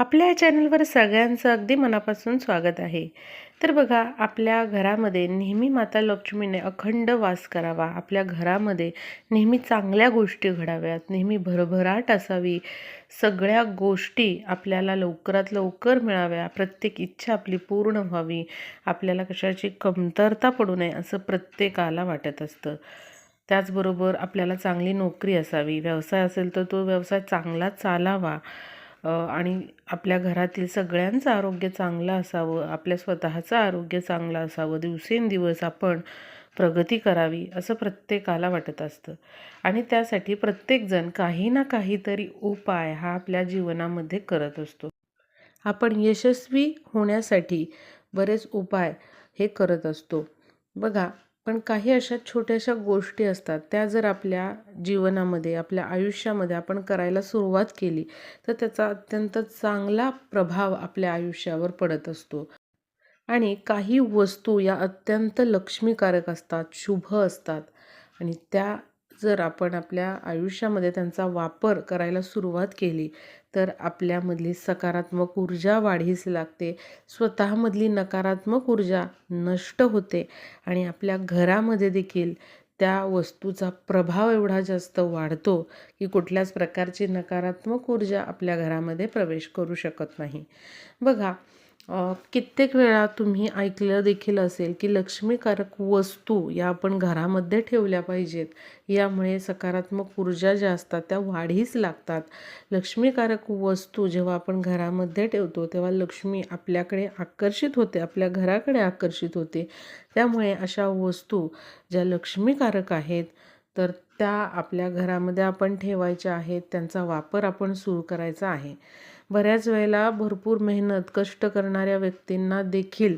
आपल्या या चॅनलवर सगळ्यांचं अगदी मनापासून स्वागत आहे. तर बघा आपल्या घरामध्ये नेहमी माता लक्ष्मीने अखंड वास करावा. आपल्या घरामध्ये नेहमी चांगल्या गोष्टी घडाव्यात. नेहमी भरभराट असावी. सगळ्या गोष्टी आपल्याला लवकरात लवकर मिळाव्या. प्रत्येक इच्छा आपली पूर्ण व्हावी. आपल्याला कशाची कमतरता पडू नये असं प्रत्येकाला वाटत असतं. त्याचबरोबर आपल्याला चांगली नोकरी असावी. व्यवसाय असेल तर तो व्यवसाय चांगला चालावा. आणि आपल्या घरातील सगळ्यांचं आरोग्य चांगलं असावं आपल्या स्वतःचं आरोग्य चांगलं असावं दिवसेंदिवस आपण प्रगती करावी असं प्रत्येकाला वाटत असतं. आणि त्यासाठी प्रत्येकजण काही ना काहीतरी उपाय हा आपल्या जीवनामध्ये करत असतो. आपण यशस्वी होण्यासाठी बरेच उपाय हे करत असतो. बघा पण काही अशा छोट्याशा गोष्टी असतात. त्या जर आपल्या जीवनामध्ये आपल्या आयुष्यामध्ये आपण करायला सुरुवात केली तर त्याचा अत्यंत चांगला प्रभाव आपल्या आयुष्यावर पडत असतो. आणि काही वस्तू या अत्यंत लक्ष्मीकारक असतात शुभ असतात. आणि त्या जर आपण आपल्या आयुष्यामध्ये त्यांचा वापर करायला सुरुवात केली तर आपल्यामधली सकारात्मक ऊर्जा वाढीस लागते. स्वतःमधली नकारात्मक ऊर्जा नष्ट होते आणि आपल्या घरामध्ये देखील त्या वस्तूचा प्रभाव एवढा जास्त वाढतो की कुठल्याच प्रकारची नकारात्मक ऊर्जा आपल्या घरामध्ये प्रवेश करू शकत नाही. बघा कित्येक वेळा तुम्ही ऐकलं देखील असेल की लक्ष्मीकारक वस्तू या आपण घरामध्ये ठेवल्या पाहिजेत. यामुळे सकारात्मक ऊर्जा ज्या असतात त्या वाढीस लागतात. लक्ष्मीकारक वस्तू जेव्हा आपण घरामध्ये ठेवतो तेव्हा लक्ष्मी आपल्याकडे आकर्षित होते आपल्या घराकडे आकर्षित होते. त्यामुळे अशा वस्तू ज्या लक्ष्मीकारक आहेत तर त्या आपल्या घरामध्ये आपण ठेवायच्या आहेत त्यांचा वापर आपण सुरू करायचा आहे. बऱ्याच वेळेला भरपूर मेहनत कष्ट करणाऱ्या व्यक्तींना देखील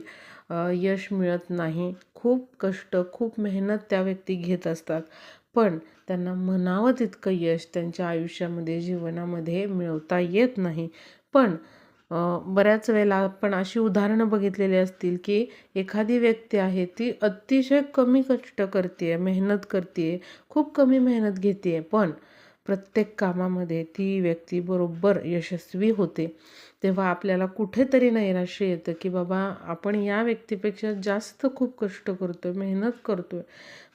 यश मिळत नाही. खूप कष्ट खूप मेहनत त्या व्यक्ती घेत असतात. पण त्यांना म्हणावं तितकं यश त्यांच्या आयुष्यामध्ये जीवनामध्ये मिळवता येत नाही. पण बऱ्याच वेळेला आपण अशी उदाहरणं बघितलेली असतील की एखादी व्यक्ती आहे ती अतिशय कमी कष्ट करते मेहनत करते खूप कमी मेहनत घेते पण प्रत्येक कामामध्ये ती व्यक्ती बरोबर यशस्वी होते. तेव्हा आपल्याला कुठेतरी नैराश्य येतं की बाबा आपण या व्यक्तीपेक्षा जास्त खूप कष्ट करतो आहे मेहनत करतो आहे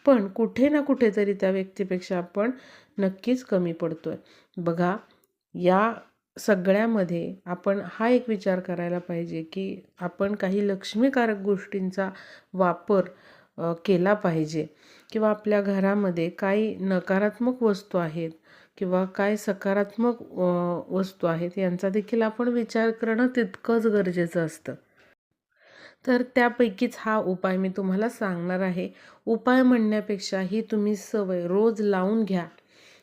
पण कुठे ना कुठेतरी त्या व्यक्तीपेक्षा आपण नक्कीच कमी पडतो आहे बघा या सगळ्यामध्ये आपण हा एक विचार करायला पाहिजे की आपण काही लक्ष्मीकारक गोष्टींचा वापर केला पाहिजे. किंवा आपल्या घरामध्ये काही नकारात्मक वस्तू आहेत किंवा काय सकारात्मक वस्तू आहेत यांचा देखील आपण विचार करणं तितकंच गरजेचं असतं. तर त्यापैकीच हा उपाय मी तुम्हाला सांगणार आहे. उपाय म्हणण्यापेक्षा ही तुम्ही सवय रोज लावून घ्या.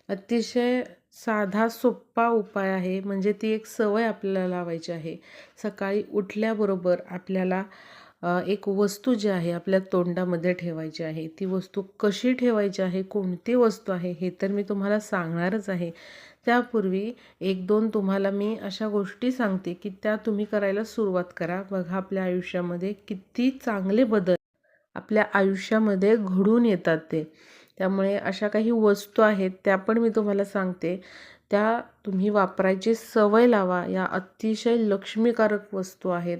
अतिशय साधा सोप्पा उपाय आहे. म्हणजे ती एक सवय आपल्याला लावायची आहे. सकाळी उठल्याबरोबर आपल्याला एक वस्तू जी आहे आपल्या तोंडामध्ये ठेवायची आहे ती वस्तू कशी ठेवायची आहे कोणती वस्तू आहे हे तर मी तुम्हाला सांगणारच आहे. त्यापूर्वी एक दोन तुम्हाला मी अशा गोष्टी सांगते की त्या तुम्ही करायला सुरुवात करा. बघा आपल्या आयुष्यामध्ये किती चांगले बदल आपल्या आयुष्यामध्ये घडून येतात ते. त्यामुळे अशा काही वस्तू आहेत त्या पण मी तुम्हाला सांगते. त्या तुम्ही वापरायची सवय लावा. या अतिशय लक्ष्मीकारक वस्तू आहेत.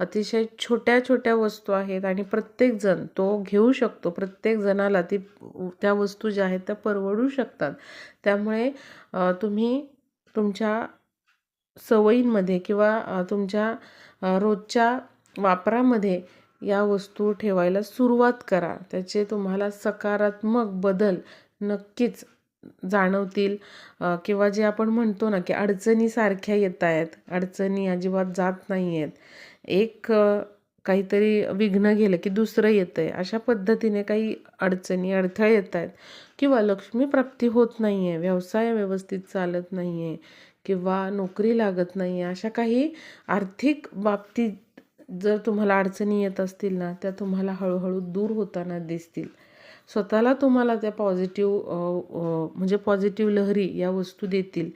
अतिशय छोट्या छोट्या वस्तू आहेत आणि प्रत्येकजण तो घेऊ शकतो. प्रत्येक जणाला ती त्या वस्तू ज्या आहेत त्या परवडू शकतात. त्यामुळे तुम्ही तुमच्या सवयींमध्ये किंवा तुमच्या रोजच्या वापरामध्ये या वस्तू ठेवायला सुरुवात करा. त्याचे तुम्हाला सकारात्मक बदल नक्कीच जाणवतील. किंवा जे आपण म्हणतो ना की अडचणीसारख्या येत आहेत. अडचणी अजिबात जात नाही आहेत एक काहीतरी विघ्न गेलं की दुसरं येतं आहे अशा पद्धतीने काही अडचणी अडथळे येत आहेत. किंवा लक्ष्मीप्राप्ती होत नाही आहे व्यवसाय व्यवस्थित चालत नाही आहे किंवा नोकरी लागत नाही आहे अशा काही आर्थिक बाबतीत जर तुम्हाला अडचणी येत असतील ना त्या तुम्हाला हळूहळू दूर होताना दिसतील. स्वतःला तुम्हाला त्या पॉझिटिव्ह म्हणजे पॉझिटिव्ह लहरी या वस्तू देतील.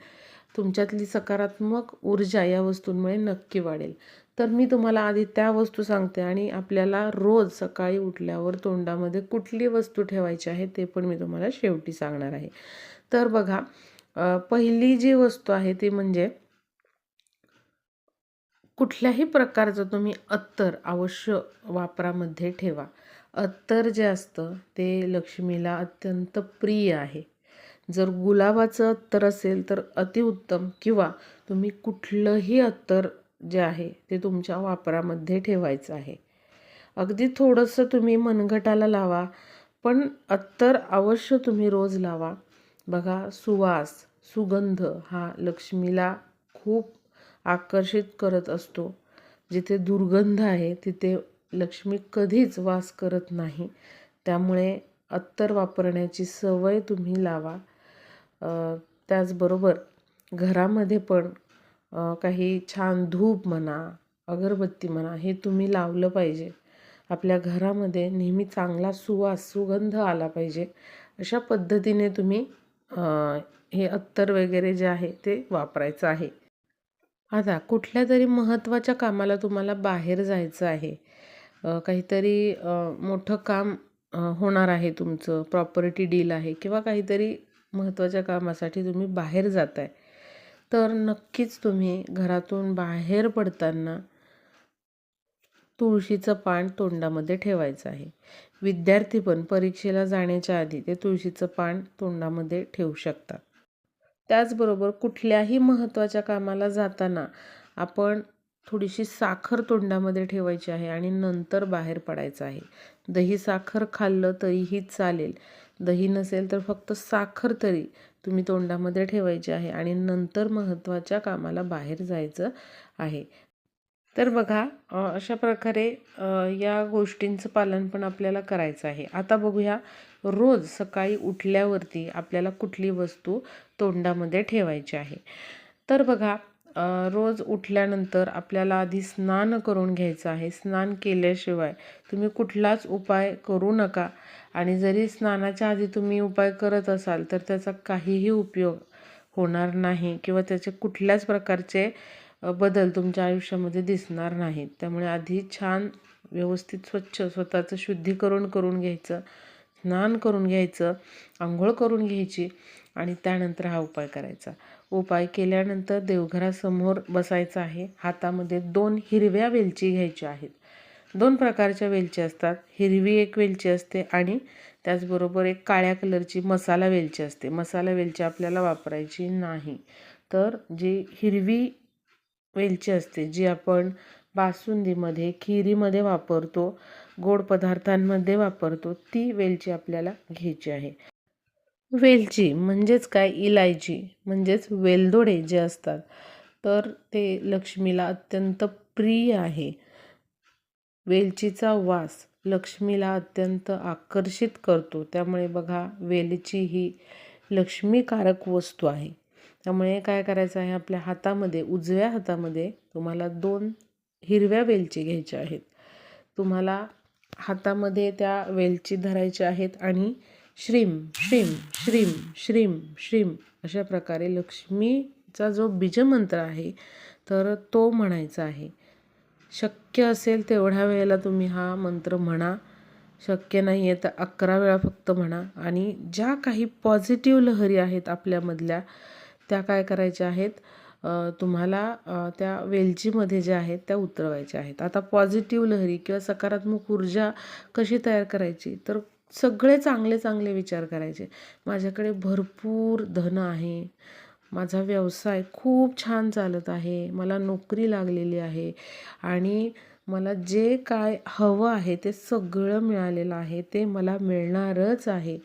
तुमच्यातली सकारात्मक ऊर्जा या वस्तूंमुळे नक्की वाढेल. तर मी तुम्हाला आधी त्या वस्तू सांगते आणि आपल्याला रोज सकाळी उठल्यावर तोंडामध्ये कुठली वस्तू ठेवायची आहे ते पण मी तुम्हाला शेवटी सांगणार आहे. तर बघा पहिली जी वस्तू आहे ती म्हणजे कुठल्याही प्रकारचं तुम्ही अत्तर अवश्य वापरामध्ये ठेवा. अत्तर जे असतं ते लक्ष्मीला अत्यंत प्रिय आहे. जर गुलाबाचं अत्तर असेल तर अतिउत्तम किंवा तुम्ही कुठलंही अत्तर जे आहे ते तुमच्या वापरामध्ये ठेवायचं आहे. अगदी थोडंसं तुम्ही मनगटाला लावा पण अत्तर अवश्य तुम्ही रोज लावा. बघा सुवास सुगंध हा लक्ष्मीला खूप आकर्षित करत असतो. जिथे दुर्गंध आहे तिथे लक्ष्मी कधीच वास करत नाही. त्यामुळे अत्तर वापरण्याची सवय तुम्ही लावा. त्याचबरोबर घरामध्ये पण काही छान धूप म्हणा अगरबत्ती म्हणा हे तुम्ही लावलं पाहिजे. आपल्या घरामध्ये नेहमी चांगला सुवास सुगंध आला पाहिजे. अशा पद्धतीने तुम्ही हे अत्तर वगैरे जे आहे ते वापरायचं आहे. आता कुठल्या तरी महत्त्वाच्या कामाला तुम्हाला बाहेर जायचं आहे. काहीतरी मोठं काम होणार आहे तुमचं प्रॉपर्टी डील आहे किंवा काहीतरी महत्त्वाच्या कामासाठी तुम्ही बाहेर जात आहे तर नक्कीच तुम्ही घरातून बाहेर पडताना तुळशीचं पान तोंडामध्ये ठेवायचं आहे. विद्यार्थी पण परीक्षेला जाण्याच्या आधी ते तुळशीचं पान तोंडामध्ये ठेवू शकतात. त्याचबरोबर कुठल्याही महत्त्वाच्या कामाला जाताना आपण थोडीशी साखर तोंडामध्ये ठेवायची आहे आणि नंतर बाहेर पडायचं आहे. दही साखर खाल्लं तरीही चालेल. दही नसेल तर फक्त साखर तरी तुम्ही तोंडामध्ये ठेवायची आहे आणि नंतर महत्त्वाच्या कामाला बाहेर जायचं आहे. तर बघा अशा प्रकारे या गोष्टींचं पालन पण आपल्याला करायचं आहे. आता बघूया रोज सकाळी उठल्यावरती आपल्याला कुठली वस्तू तोंडामध्ये ठेवायची आहे? तर बघा रोज उठल्यानंतर आपल्याला आधी स्नान करून घ्यायचं आहे. स्नान केल्याशिवाय तुम्ही कुठलाच उपाय करू नका. आणि जरी स्नानाच्या आधी तुम्ही उपाय करत असाल तर त्याचा काहीही उपयोग होणार नाही किंवा त्याचे कुठल्याच प्रकारचे बदल तुमच्या आयुष्यामध्ये दिसणार नाहीत. त्यामुळे आधी छान व्यवस्थित स्वच्छ स्वतःचं शुद्धीकरण करून घ्यायचं स्नान करून घ्यायचं आंघोळ करून घ्यायची आणि त्यानंतर हा उपाय करायचा. उपाय केल्यानंतर देवघरासमोर बसायचं आहे. हातामध्ये दोन हिरव्या वेलची घ्यायच्या आहेत. दोन प्रकारच्या वेलची असतात. हिरवी एक वेलची असते आणि त्याचबरोबर एक काळ्या कलरची मसाला वेलची असते. मसाला वेलची आपल्याला वापरायची नाही. तर जी हिरवी वेलची असते जी आपण बासुंदीमध्ये खिरीमध्ये वापरतो गोड पदार्थांमध्ये वापरतो ती वेलची आपल्याला घ्यायची आहे. वेलची म्हणजेच काय? इलायची म्हणजेच वेलदोडे जे असतात. तर ते लक्ष्मीला अत्यंत प्रिय आहे. वेलचीचा वास लक्ष्मीला अत्यंत आकर्षित करतो. त्यामुळे बघा वेलची ही लक्ष्मीकारक वस्तू आहे. त्यामुळे काय करायचं आहे? आपल्या हातामध्ये उजव्या हातामध्ये तुम्हाला दोन हिरव्या वेलची घ्यायच्या आहेत. तुम्हाला हातामध्ये त्या वेलची धरायच्या आहेत आणि श्रीम श्रीम श्रीम श्रीम श्रीम अशा प्रकारे लक्ष्मीचा जो बीजमंत्र आहे तर तो म्हणायचा आहे. शक्य असेल तेवढ्या वेळेला तुम्ही हा मंत्र म्हणा. शक्य नाही आहे तर अकरा वेळा फक्त म्हणा. आणि ज्या काही पॉझिटिव्ह लहरी आहेत आपल्यामधल्या त्या काय करायच्या आहेत? तुम्हाला त्या वेलचीमध्ये ज्या आहेत त्या उतरवायच्या आहेत. आता पॉझिटिव्ह लहरी किंवा सकारात्मक ऊर्जा कशी तयार करायची? तर सगळे चांगले चांगले विचार करायचे. माझ्याकडे भरपूर धन आहे. माझा व्यवसाय खूप छान चालत आहे. मला नोकरी लागलेली आहे. आणि मला जे काय हवं आहे ते सगळं मिळालेलं आहे. ते मला मिळणारच आहे.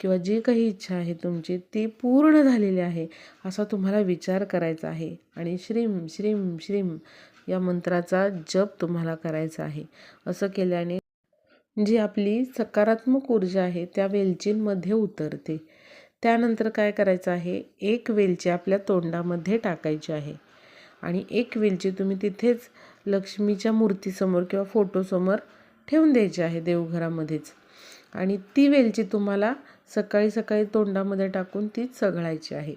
किंवा जी काही इच्छा आहे तुमची ती पूर्ण झालेली आहे असा तुम्हाला विचार करायचा आहे. आणि श्रीम श्रीम श्रीम या मंत्राचा जप तुम्हाला करायचा आहे. असं केल्याने जी आपली सकारात्मक ऊर्जा आहे त्या वेलचींमध्ये उतरते. त्यानंतर काय करायचं आहे? एक वेलची आपल्या तोंडामध्ये टाकायची आहे. आणि एक वेलची तुम्ही तिथेच लक्ष्मीच्या मूर्तीसमोर किंवा फोटोसमोर ठेवून द्यायची आहे देवघरामध्येच. आणि ती वेलची तुम्हाला सकाळी सकाळी तोंडामध्ये टाकून ती चघळायची आहे.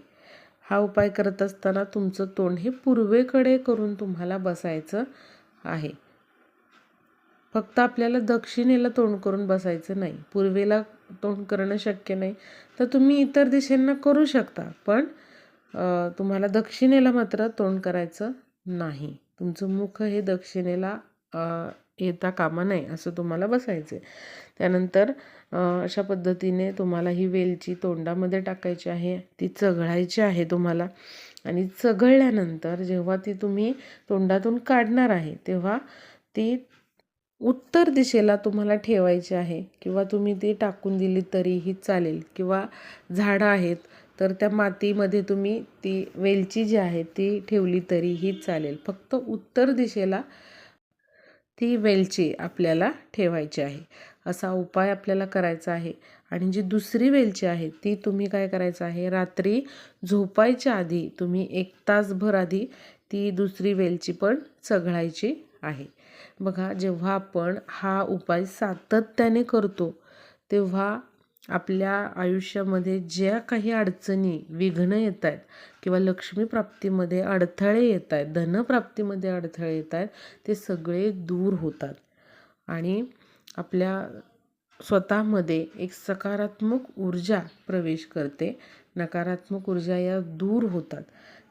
हा उपाय करत असताना तुमचं तोंड हे पूर्वेकडे करून तुम्हाला बसायचं आहे. फक्त आपल्याला दक्षिणेला तोंड करून बसायचं नाही पूर्वेला तोंड करणं शक्य नाही. तर तुम्ही इतर दिशेंना करू शकता पण तुम्हाला दक्षिणेला मात्र तोंड करायचं नाही. तुमचं मुख हे दक्षिणेला येता कामा नये असं तुम्हाला बसायचं आहे त्यानंतर अशा पद्धतीने तुम्हाला ही वेलची तोंडामध्ये टाकायची आहे ती चघळायची आहे तुम्हाला. आणि चघळल्यानंतर जेव्हा ती तुम्ही तोंडातून काढणार आहे तेव्हा ती उत्तर दिशेला तुम्हाला ठेवायची आहे किंवा तुम्ही ती टाकून दिली तरीही चालेल किंवा झाडं आहेत तर त्या मातीमध्ये तुम्ही ती वेलची जी आहे ती ठेवली तरीही चालेल. फक्त उत्तर दिशेला ती वेलची आपल्याला ठेवायची आहे. असा उपाय आपल्याला करायचा आहे. आणि जी दुसरी वेलची आहे ती तुम्ही काय करायचं आहे रात्री झोपायच्या आधी तुम्ही एक तासभर आधी ती दुसरी वेलची पण चघळायची आहे. बघा जेव्हा आपण हा उपाय सातत्याने करतो तेव्हा आपल्या आयुष्यामध्ये ज्या काही अडचणी विघ्न येत आहेत किंवा लक्ष्मीप्राप्तीमध्ये अडथळे येत आहेत धनप्राप्तीमध्ये अडथळे येत आहेत ते सगळे दूर होतात. आणि आपल्या स्वतःमध्ये एक सकारात्मक ऊर्जा प्रवेश करते. नकारात्मक ऊर्जा या दूर होतात.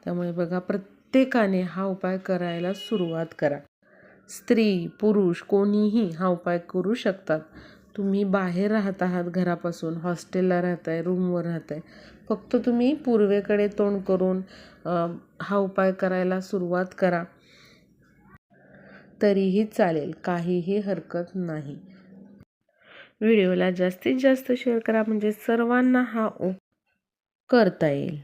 त्यामुळे बघा प्रत्येकाने हा उपाय करायला सुरुवात करा. स्त्री पुरुष कोणीही हा उपाय करू शकतात. तुम्ही बाहेर राहत आहात घरापासून हॉस्टेलला राहताय रूमवर राहताय. फक्त तुम्ही पूर्वेकडे तोंड करून हा उपाय करायला सुरुवात करा. तरीही चालेल काहीही हरकत नाही. व्हिडिओला जास्तीत जास्त शेअर करा म्हणजे सर्वांना हा उप करता येईल.